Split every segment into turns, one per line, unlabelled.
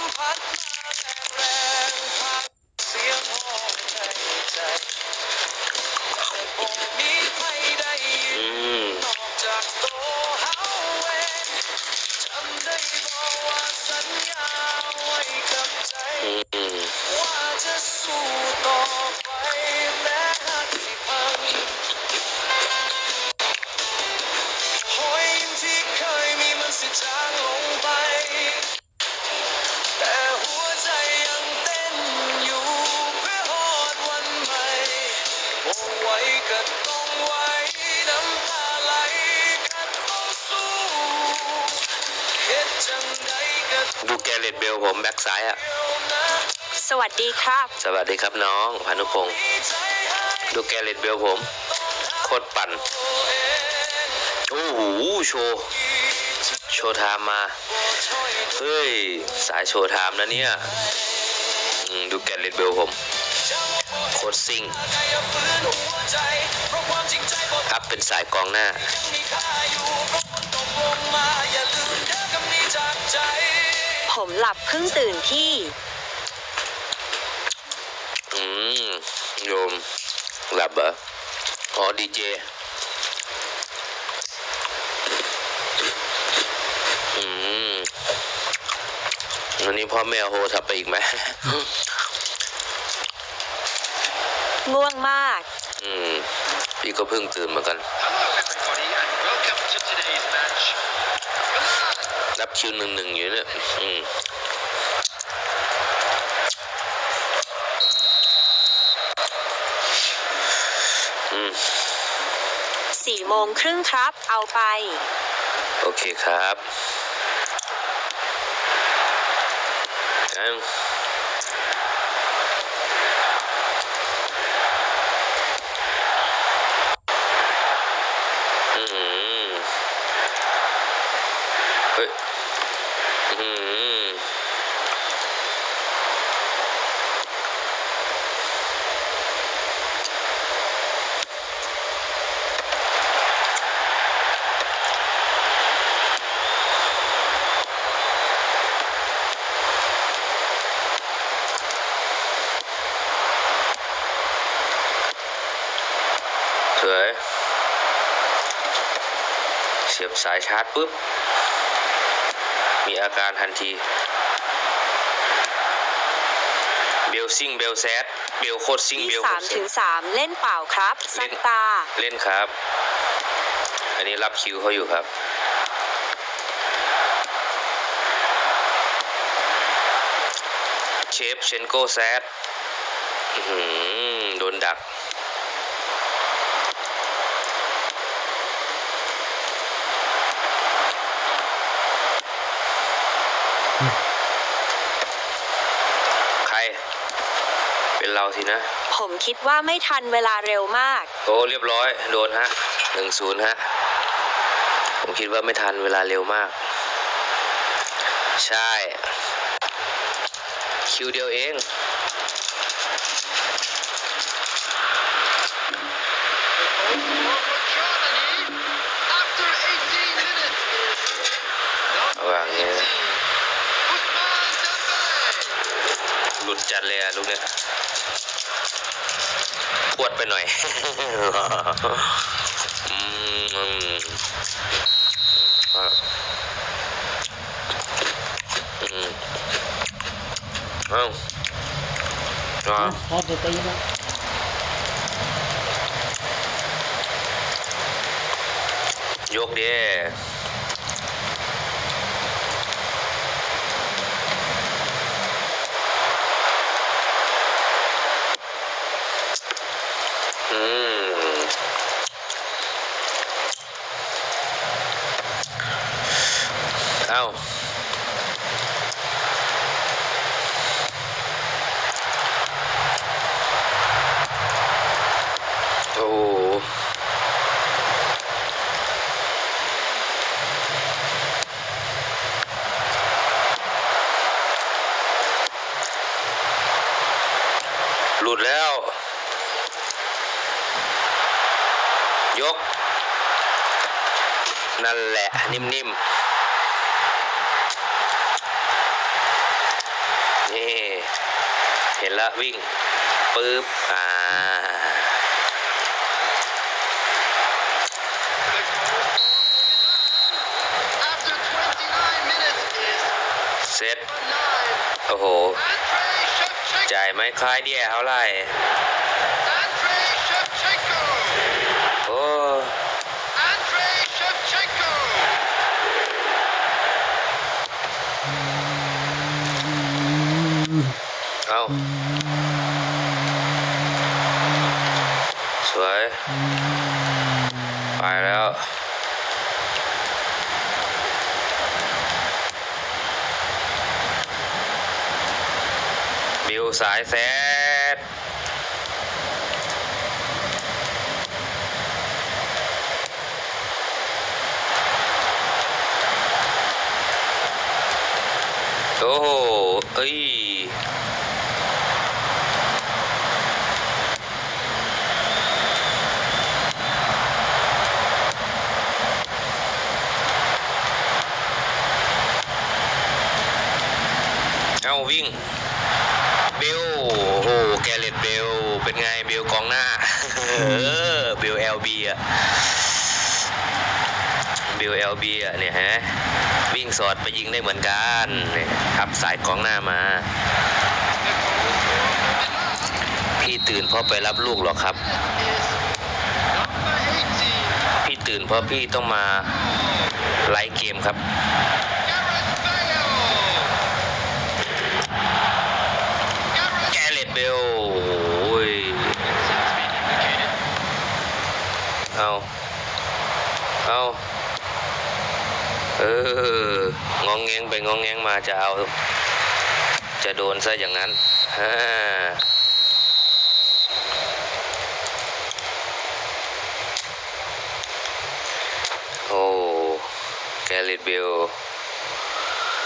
มพัดม สวัสดี
ค
รับ
สวัสดีครับน้องพานุพงศ์
มีใจให้
ดูแกเรตเบลผม โคตรปั่น
ตัวเอง
โอ้โหโชว์โชว์ไทม์มา
ช่วย
เฮ้ย สายโชว์ไทม์นะเนี่ยอืมดูแกเรตเบลผม โคตรซิ่ง
ใจอย่าฝืนหัวใจเพราะความจริงใจบอก
อัพเป็นสายกองหน้า
ยังมีค่าอยู่เพราะฝนตกลงมาอย่าลืมเด้อคำนี้จากใจ
ผมหลับเพิ่งตื่นที่
อืม โยมหลับเหรออ๋อดีเจอืมวันนี้พ่อแม่โฮทับไปอีกไหม
ง่วงมาก
อืม พี่ก็เพิ่งตื่นเหมือนกัน
Hello, everybody, and welcome to today's match.
นับคิวหนึ่งหนึ่งอยู่เนี่ย อืม อืม
สี่โมงครึ่งครับ เอาไป
โอเคครับงั้นอืมเฮ้ยอืมสวยเสียบสายชาร์จปุ๊บ มีอาการทันที เบลซิงเบลแซดเบลโคตรซิง
ที่
เบล
สามถึงสามเล่นเปล่าครับซันตา
เล่นครับ อันนี้รับคิวเขาอยู่ครับ เชฟเชนโกแซดอื้อหือโดนดัก ใคร เป็นเราสินะ
ผมคิดว่าไม่ทันเวลาเร็วมาก
โอ้เรียบร้อย โดนฮะหนึ่งศูนย์ฮะ ผมคิดว่าไม่ทันเวลาเร็วมาก ใช่ คิวเดียวเอง
After 18 minutes,
ระหว่างนี้
Ousmane Dembele.
หลุดจัดเลยอะลูกเนี่ย ปวดไปหน่อย อืมอะอืมเอ้าอะ
พอจะตีแล้ว
ยกเด้อืมเอ้าโอ้หลุดแล้ว ยก นั่นแหละ นิ่มๆ ละวิ่งปึ๊บอ่า
After 29 minutes is
เซ็ต
nine.
โอ้โห
Andrei Shevchenko.
จ่ายไหมคล้ายเดียเท่าไหร่
Andrei Shevchenko.
โอ้ บิวสายแซดโอ้โหเอ้ย เอาวิ่ง เบลโอ้โห แกเลตเบล เป็นไงเบลกองหน้า เออ เบลเอลบีอะ เบลเอลบีอะเนี่ยฮะวิ่งสอดไปยิงได้เหมือนกันเนี่ยทับสายกองหน้ามา พี่ตื่นเพราะไปรับลูกหรอครับ พี่ตื่นเพราะพี่ต้องมาไลฟ์เกมครับแกเลตเบลโอ้ยเอาเอา อององแงงไปงองแงงมาจะเอา จะโดนซะอย่างนั้นฮ่าโอ้แกลิตเบล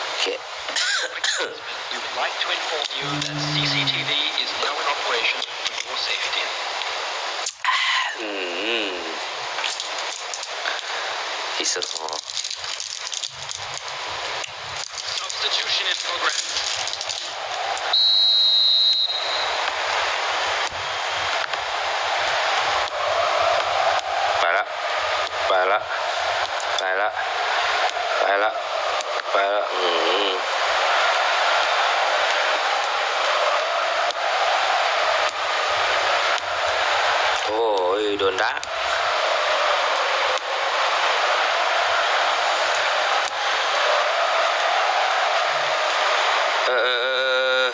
โอเค
We would like to inform you that CCTV is now in operation for your safety.
อืมที่สุดหอ
Substitution in progress.
ไปละไปละไปละไปละไปละอืมโอ้ยโดนดักเออเออเออเออ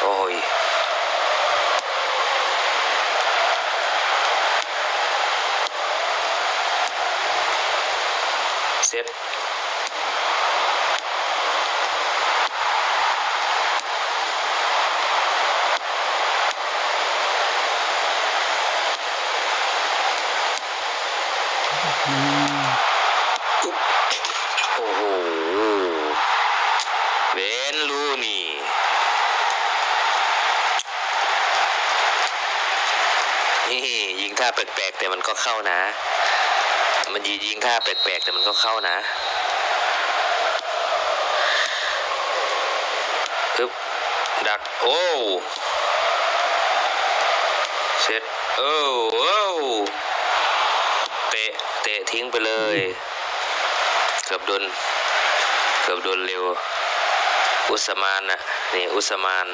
โอ้ย เซ็ตโอ้โหเบนลูนี่ นี่ ยิงท่าแปลกๆแต่มันก็เข้านะ มันยิงยิงท่าแปลกๆแต่มันก็เข้านะปึ๊บดักโอ้เสร็จโอ้โอ้เตะเตะทิ้งไปเลยเกือบโดนเกือบโดนเร็ว อุสมานนะนี่อุสมาน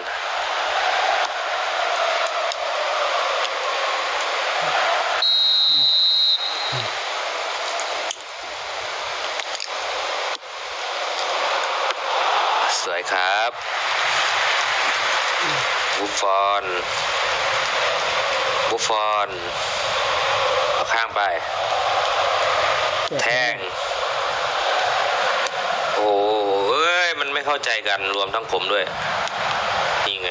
สวยครับ บุฟฟอนบุฟฟอนเอาข้างไป แทง โอ้เอ้ย มันไม่เข้าใจกันรวมทั้งผมด้วย นี่ไง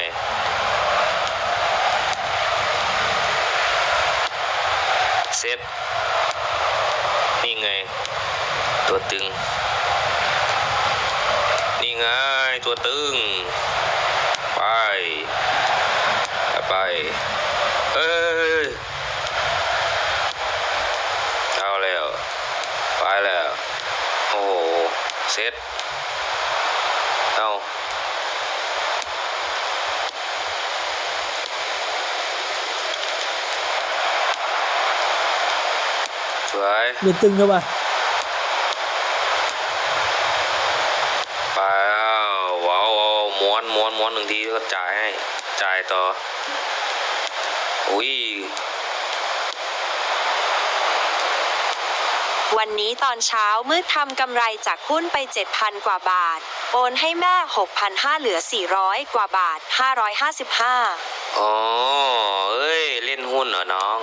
เซตนี่ไง ตัวตึง นี่ไง ตัวตึง ไป เอ้ยเอาแล้ว ไปแล้ว โอ้โหเซ็ตเอาสวย
เดือดตึงเข้า
ไปไปวว้าวม้วนม้วนม้วนหนึ่งทีก็จ่ายให้ จ่ายต่อ อุ้ย
วันนี้ตอนเช้ามืดทำกำไรจากหุ้นไป 7,000 กว่าบาท โอนให้แม่ 6,500 เหลือ 400 กว่าบาท 555
อ๋อเอ้ย เล่นหุ้นเหรอน้อง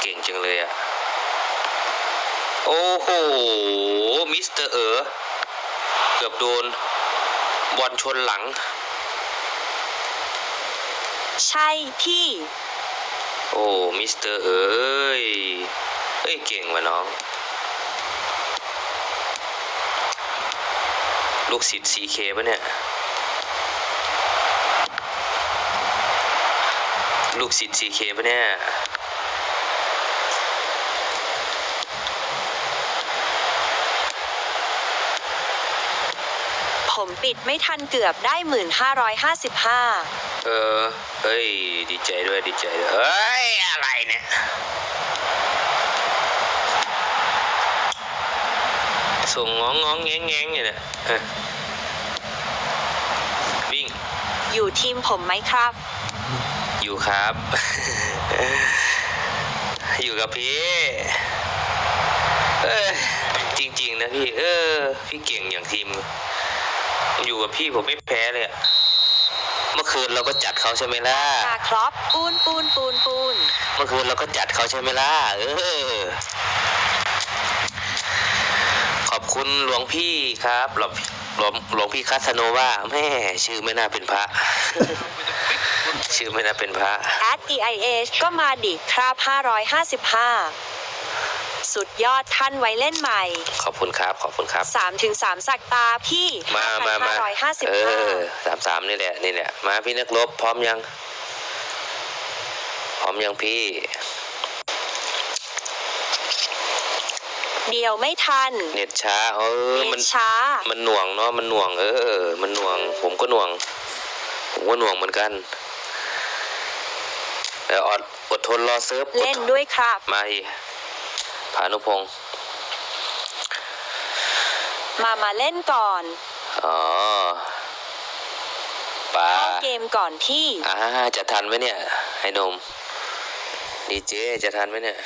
เก่งจังเลยอะโอ้โห มิสเตอร์เอ๋อเกือบโดนบอลชนหลัง
ใช่พี่
โอ้มิสเตอร์เอ้ยเอ้ยเก่งว่ะน้อง ลูกศิษย์ CK ปะเนี่ย ลูกศิษย์ CK ปะเนี่ย
ผมปิดไม่ทันเกือบได้ 1,555
เออ เฮ้ย ดีใจด้วย ดีใจด้วย เฮ้ย อะไรเนี่ยส่งงองงองแงงแงงอยู่เนี่ยเออวิ่ง
อยู่ทีมผมไหมครับ
อยู่ครับ อยู่กับพี่ เออจริง ๆ นะพี่ เออ พี่เก่งอย่างทีม อยู่กับพี่ผมไม่แพ้เลยอะเมื่อ คืนเราก็จัดเขาใช่ไหมล่ะ
ตาครอปปูนปูนปูนปูน
เมื่อคืนเราก็จัดเขาใช่ไหมล่ะเออขอบคุณหลวงพี่ครับหลวงหลวงหลวงพี่คัสโนว่าแม่ชื่อไม่น่าเป็นพระ ชื่อไม่น่าเป็นพระ
at EIH ก็มาดิครับ555 สุดยอดท่านไว้เล่นใหม่
ขอบคุณครับ ขอบคุณครับ
3ถึง3สักตาพี่
มามามาเออ
5,555
สามสามนี่แหละนี่แหละ มาพี่นักรบพร้อมยัง พร้อมยังพี่
เดียวไม่ทัน
เน็ตช้า เออ
เน็
มัน
ตช้า
มันหน่วงเนาะ มันหน่วง เออ มันหน่วง ผมก็หน่วง ผมก็หน่วงเหมือนกันแต่อดอดทนรอเซิร์ฟอด
เล่นด้วยครับ
มาอีก พานุพงศ์
มามาเล่นก่อน
อ๋อป้า
เข้าเกมก่อนพี่
อ่าจะทันไหมเนี่ยไอ้หนมดีเจจะทันไหมเนี่ย